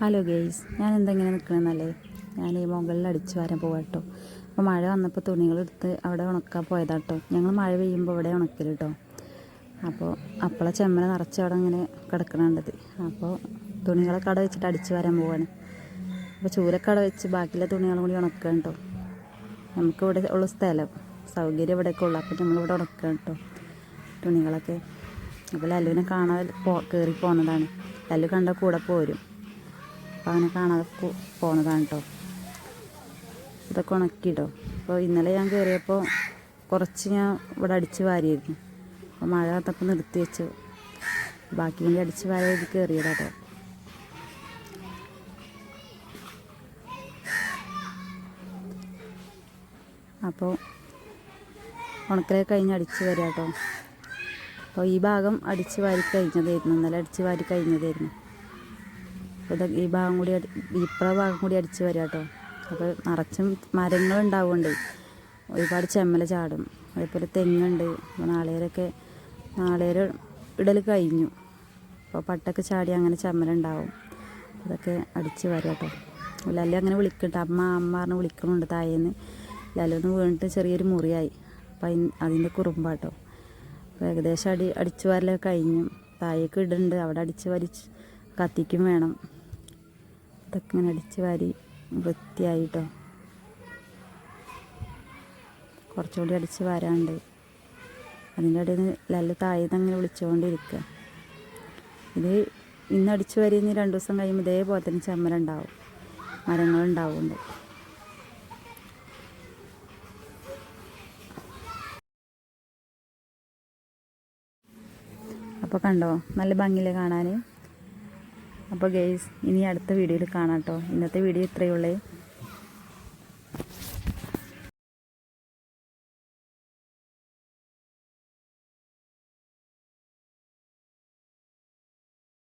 Hello guys ഞാൻ എന്തെങ്ങനെ നിൽക്കണമെന്നല്ലേ ഞാൻ ഈ മുകളിൽ അടിച്ച് വരാൻ പോവാം കേട്ടോ അപ്പോൾ മഴ വന്നപ്പോൾ തുണികളെടുത്ത് അവിടെ ഉണക്കാൻ പോയതാട്ടോ. ഞങ്ങൾ മഴ പെയ്യുമ്പോൾ ഇവിടെ ഉണക്കൽ കേട്ടോ അപ്പോൾ അപ്പോളെ ചെമ്മന നിറച്ച് അവിടെ ഇങ്ങനെ കിടക്കണുണ്ടത്. അപ്പോൾ തുണികളൊക്കെ അവിടെ വെച്ചിട്ട് അടിച്ച് വരാൻ പോവാണ്. അപ്പോൾ ചൂരൊക്കെ അവിടെ വെച്ച് ബാക്കിയുള്ള തുണികളും കൂടി ഉണക്കുക കേട്ടോ നമുക്കിവിടെ ഉള്ള സ്ഥലം സൗകര്യം ഇവിടെയൊക്കെ ഉള്ളു. അപ്പോൾ നമ്മളിവിടെ ഉണക്കുക കേട്ടോ തുണികളൊക്കെ. അപ്പോൾ ലല്ലുവിനെ കാണാതെ പോ കയറി പോകുന്നതാണ് ലല്ലു കണ്ട കൂടെ പോരും. അപ്പോൾ അങ്ങനെ കാണാതെ പോണതാണ് കേട്ടോ ഇതൊക്കെ ഉണക്കിട്ടോ അപ്പോൾ ഇന്നലെ ഞാൻ കയറിയപ്പോൾ കുറച്ച് ഞാൻ ഇവിടെ അടിച്ച് വാരിയിരുന്നു. അപ്പോൾ മഴ വന്നപ്പോൾ നിർത്തി വെച്ചു. ബാക്കി വേണ്ടി അടിച്ച് വാരി ഇത് കയറിയതാ കേട്ടോ അപ്പോൾ ഉണക്കലേ കഴിഞ്ഞ് അടിച്ച് വരാം കേട്ടോ അപ്പോൾ ഈ ഭാഗം അടിച്ച് വാരി കഴിഞ്ഞതായിരുന്നു. ഇന്നലെ അടിച്ച് വാരി കഴിഞ്ഞതായിരുന്നു. അപ്പോൾ ഇത് ഈ ഭാഗം കൂടി ഇപ്പുറ ഭാഗം കൂടി അടിച്ച് വരിക കേട്ടോ. അപ്പോൾ നിറച്ചും മരങ്ങൾ ഉണ്ടാവുന്നുണ്ട് ഒരുപാട് ചെമ്മല ചാടും. അതേപോലെ തെങ്ങുണ്ട്. അപ്പോൾ നാളേരൊക്കെ നാളേര ഇടൽ കഴിഞ്ഞു. അപ്പോൾ പട്ടൊക്കെ ചാടി അങ്ങനെ ചെമ്മലുണ്ടാവും. അതൊക്കെ അടിച്ച് വരാം കേട്ടോ. ലല്ലു അങ്ങനെ വിളിക്കട്ടെ അമ്മ അമ്മ പറഞ്ഞ് വിളിക്കണുണ്ട് തായേന്ന് ലല്ലൊന്ന് വീണിട്ട് ചെറിയൊരു മുറിയായി. അപ്പം അതിന്റെ കുറുമ്പാട്ടോ അപ്പോൾ ഏകദേശം അടി അടിച്ചു വാരലൊക്കെ കഴിഞ്ഞു. താഴേക്ക് ഇടുന്നുണ്ട്. അവിടെ അടിച്ച് വരി കത്തിക്കും വേണം. ഇതൊക്കെ ഇങ്ങനെ അടിച്ച് വാരി വൃത്തിയായിട്ടോ. കുറച്ചുകൂടി അടിച്ച് വരാണ്ട്. അതിന്റെ ഇടയിൽ നിന്ന് ലല്ല താഴേന്ന് അങ്ങനെ വിളിച്ചുകൊണ്ടിരിക്കുക ഇത് ഇന്ന് അടിച്ചു വരുന്ന രണ്ട് ദിവസം കഴിയുമ്പോൾ ഇതേപോലെ തന്നെ ചമ്മലുണ്ടാവും മരങ്ങളുണ്ടാവുന്നുണ്ട് അപ്പോൾ കണ്ടോ? നല്ല ഭംഗിയിലെ കാണാൻ അപ്പോൾ ഗെയ്സ് ഇനി അടുത്ത വീഡിയോയിൽ കാണാം കേട്ടോ. ഇന്നത്തെ വീഡിയോ ഇത്രയേ ഉള്ളേ.